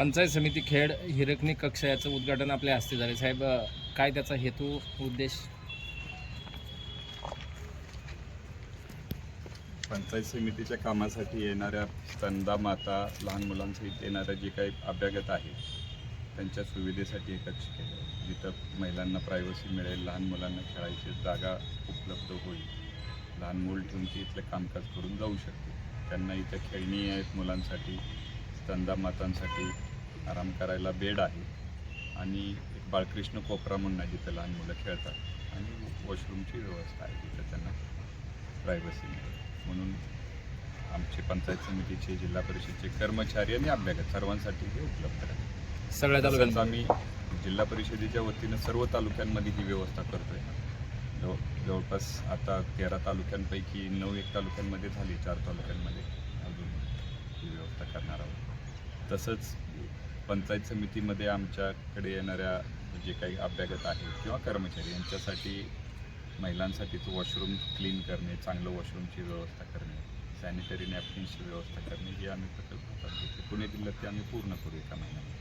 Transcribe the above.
पंचायत समिती खेड हिरकणी कक्ष याचं उद्घाटन आपल्या हस्ते झाले. साहेब काय त्याचा हेतू उद्देश? पंचायत समितीच्या कामासाठी येणाऱ्या स्तनदा माता लहान मुलांसहित येणाऱ्या जे काही अभ्यागत आहेत त्यांच्या सुविधेसाठी एक कक्ष केलं जिथं महिलांना प्रायव्हसी मिळेल लहान मुलांना खेळायची जागा उपलब्ध होईल. लहान मूल ठेवून ती इथलं कामकाज करून जाऊ शकते. त्यांना इथं खेळणी आहेत मुलांसाठी स्तंदा मातांसाठी आराम करायला बेड आहे. आणि एक बाळकृष्ण कोपरा म्हणून आहे जिथं लहान मुलं खेळतात. आणि वॉशरूमची व्यवस्था आहे तिथं त्यांना प्रायव्हसी मिळेल. म्हणून आमचे पंचायत समितीचे जिल्हा परिषदचे कर्मचारी आणि अभ्यागत सर्वांसाठी हे उपलब्ध आहे सगळ्या तसंच तालुक्यात आम्ही जिल्हा परिषदेच्या वतीनं सर्व तालुक्यांमध्ये ही व्यवस्था करतोय. जवळ जवळपास आता तेरा तालुक्यांपैकी नऊ एक तालुक्यांमध्ये झाली चार तालुक्यांमध्ये अजून ही व्यवस्था करणार आहोत. तसंच पंचायत समितीमध्ये आमच्याकडे येणाऱ्या जे काही अभ्यागत आहेत किंवा कर्मचारी यांच्यासाठी महिलांसाठीचं वॉशरूम क्लीन करणे चांगलं वॉशरूमची व्यवस्था करणे सॅनिटरी नॅपकिन्सची व्यवस्था करणे हे आम्ही प्रकल्प हातात घेतले पुणे जिल्ह्यात ते आम्ही पूर्ण करू एका महिन्यामध्ये.